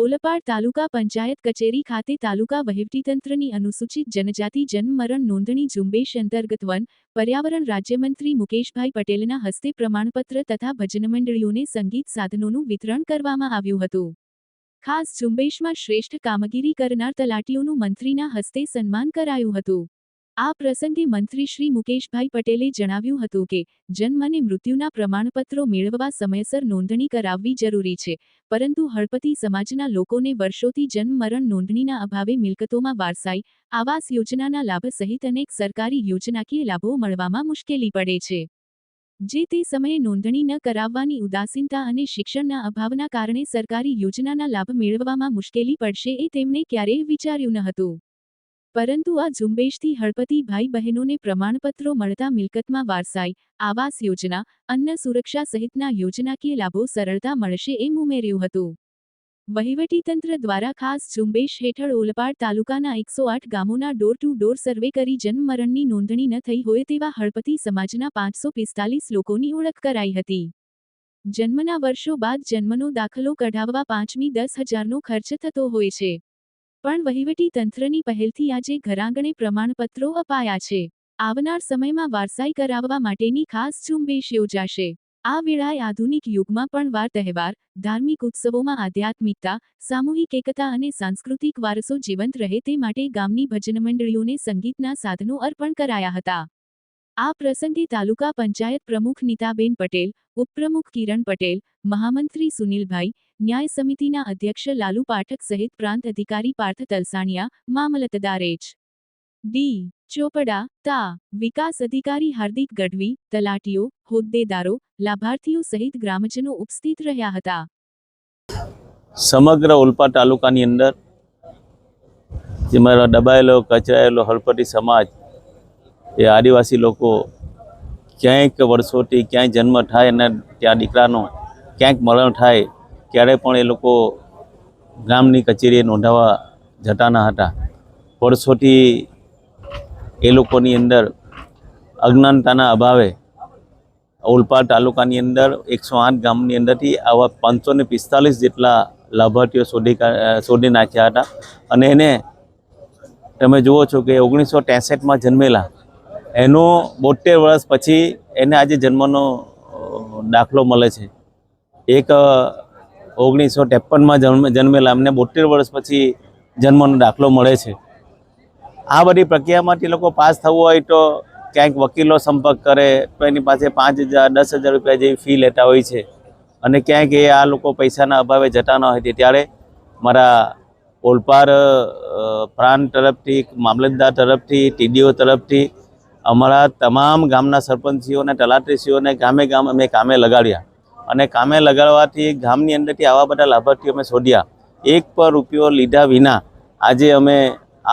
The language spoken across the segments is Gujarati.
ઓલપાડ તાલુકા પંચાયત કચેરી ખાતે તાલુકા વહીવટીતંત્રની અનુસૂચિત જનજાતિ જન્મમરણ નોંધણી ઝુંબેશ અંતર્ગત વન પર્યાવરણ રાજ્યમંત્રી મુકેશભાઈ પટેલના હસ્તે પ્રમાણપત્ર તથા ભજનમંડળીઓને સંગીત સાધનોનું વિતરણ કરવામાં આવ્યું હતું. ખાસ ઝુંબેશમાં શ્રેષ્ઠ કામગીરી કરનાર તલાટીઓનું મંત્રીના હસ્તે સન્માન કરાયું હતું. આ પ્રસંગે મંત્રી શ્રી મુકેશભાઈ પટેલે જણાવ્યું હતું કે, જન્મ અને મૃત્યુના પ્રમાણપત્રો મેળવવા સમયસર નોંધણી કરાવવી જરૂરી છે, પરંતુ હળપતિ સમાજના લોકોને વર્ષોથી જન્મ મરણ નોંધણીના અભાવે મિલકતોમાં વારસાઈ, આવાસ યોજનાના લાભ સહિત અનેક સરકારી યોજનાકીય લાભો મળવામાં મુશ્કેલી પડે છે. જે તે સમયે નોંધણી ન કરાવવાની ઉદાસીનતા અને શિક્ષણના અભાવના કારણે સરકારી યોજનાના લાભ મેળવવામાં મુશ્કેલી પડશે એ તેમણે ક્યારેય વિચાર્યું ન હતું. પરંતુ આ ઝુંબેશથી હળપતિ ભાઈ બહેનોને પ્રમાણપત્રો મળતા મિલકતમાં વારસાઈ, આવાસ યોજના, અન્ન સુરક્ષા સહિતના યોજનાકીય લાભો સરળતા મળશે એમ ઉમેર્યું હતું. વહીવટીતંત્ર દ્વારા ખાસ ઝુંબેશ હેઠળ ઓલપાડ તાલુકાના એકસો આઠ ગામોના ડોર ટુ ડોર સર્વે કરી જન્મમરણની નોંધણી ન થઈ હોય તેવા હળપતિ સમાજના પાંચસો પિસ્તાલીસ લોકોની ઓળખ કરાઈ હતી. જન્મના વર્ષો બાદ જન્મનો દાખલો કઢાવવા પાંચમી દસ હજારનો ખર્ચ થતો હોય છે. પણ વહીવટી તંત્રની પહેલથી આજે ઘરાંગણે પ્રમાણપત્રો અપાયા છે. આવનાર સમયમાં વારસાઈ કરાવવા માટેની ખાસ ઝુંબેશ યોજાશે. આ વેળાએ આધુનિક યુગમાં પણ વાર તહેવાર, ધાર્મિક ઉત્સવોમાં આધ્યાત્મિકતા, સામૂહિક એકતા અને સાંસ્કૃતિક વારસો જીવંત રહે તે માટે ગામની ભજન મંડળીઓને સંગીતના સાધનો અર્પણ કરાયા હતા. આ પ્રસંગે તાલુકા પંચાયત પ્રમુખ નીતાબેન પટેલ, ઉપપ્રમુખ કિરણ પટેલ, મહામંત્રી સુનિલભાઈ ન્યાય સમિતિના અધ્યક્ષ લાલુ પાઠક સહિત પ્રાંત અધિકારી પાર્થ તલસાણિયા મામલતદાર એચ ડી. ચોપડા, તા. વિકાસ અધિકારી હાર્દિક ગઢવી, તલાટીઓ, હોદ્દેદારો, લાભાર્થીઓ સહિત ગ્રામજનો ઉપસ્થિત રહ્યા હતા. સમગ્ર ઉલ્પા તાલુકાની અંદર જેમાં દબાયેલો, કચરાયેલો, હળપટી સમાજ, એ આદિવાસી લોકો ક્યાંક વર્ષોથી ક્યાંય જન્મ થાય અને ત્યાં દીકરાનો ક્યાંક મરણ થાય ત્યારે પણ એ લોકો ગામની કચેરીએ નોંધાવા જતા ન હતા. વર્ષોથી એ લોકોની અંદર અજ્ઞાનતાના અભાવે ઓલપાડ તાલુકાની અંદર એકસો આઠ ગામની અંદરથી આવા પાંચસો ને પિસ્તાલીસ જેટલા લાભાર્થીઓ શોધી શોધી નાખ્યા હતા. અને એને તમે જુઓ છો કે ઓગણીસો ત્રેસઠમાં જન્મેલા. એનો બોતેર વર્ષ પછી એને આજે જન્મનો દાખલો મળે છે. એક ઓગણીસો ત્રેપનમાં જન્મ, જન્મેલા. એમને બોતેર વર્ષ પછી જન્મનો દાખલો મળે છે. આ બધી પ્રક્રિયામાંથી લોકો પાસ થવું હોય તો ક્યાંક વકીલો સંપર્ક કરે, તો એની પાસે પાંચ હજાર, દસ હજાર રૂપિયા જેવી ફી લેતા હોય છે. અને ક્યાંક એ આ લોકો પૈસાના અભાવે જતા ન હોય. ત્યારે મારા ઓલપાર પ્રાંત તરફથી, મામલતદાર તરફથી, ટીડીઓ તરફથી અમારા તમામ ગામના સરપંચીઓને, તલાટીશ્રીઓને ગામે ગામ અમે કામે લગાડ્યા. અને કામે લગાડવાથી ગામની અંદરથી આવા બધા લાભાર્થીઓ અમે શોધ્યા. એક પર રૂપિયો લીધા વિના આજે અમે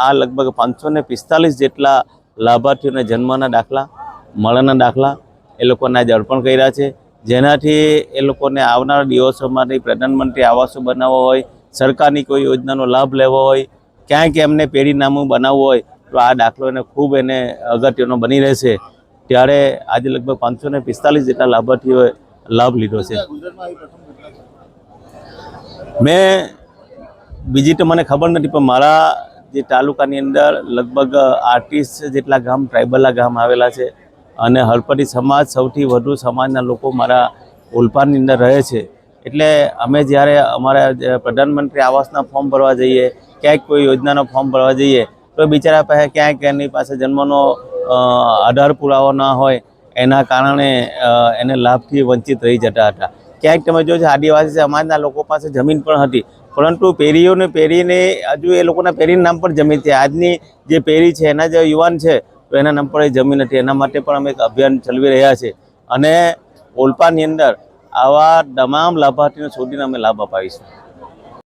આ લગભગ પાંચસો ને પિસ્તાલીસ જેટલા લાભાર્થીઓને જન્મના દાખલા મળના દાખલા એ લોકોને આજે અર્પણ કર્યા છે. જેનાથી એ લોકોને આવનારા દિવસોમાં પ્રધાનમંત્રી આવાસો બનાવવો હોય, સરકારની કોઈ યોજનાનો લાભ લેવો હોય ક્યાંક એમને પેઢીનામું બનાવવું હોય, તો આ દાખલો એને ખૂબ એને અગત્યનો બની રહેશે. ત્યારે આજે લગભગ પાંચસો ને પિસ્તાલીસ જેટલા લાભાર્થીઓએ લાભ લીધો છે. મેં બીજી તો મને ખબર નથી પણ મારા જે તાલુકાની અંદર લગભગ આર્ટિસ્ટ જેટલા ગામ ટ્રાઇબલના ગામ આવેલા છે અને હળપતિ સમાજ સૌથી વધુ સમાજના લોકો મારા ઉલપાડની અંદર રહે છે. એટલે અમે જ્યારે અમારા જે પ્રધાનમંત્રી આવાસના ફોર્મ ભરવા જઈએ ક્યાંક કોઈ યોજનાનો ફોર્મ ભરવા જઈએ તો બિચારા પાસે ક્યાંક એની પાસે જન્મનો આધાર પુરાવો ના હોય એના કારણે એને લાભથી વંચિત રહી જતા હતા. ક્યાંક તમે જો આદિવાસી સમાજના લોકો પાસે જમીન પણ હતી. પરંતુ પેઢીઓને પેઢીને, હજુ એ લોકોના પેઢીના નામ પર જમીન છે. આજની જે પેઢી છે, એના જે યુવાન છે, તો એના નામ પર એ જમીન નથી એના માટે પણ અમે એક અભિયાન ચલાવી રહ્યા છે અને ઓલપાની અંદર આવા તમામ લાભાર્થીઓને શોધીને અમે લાભ અપાવીશું.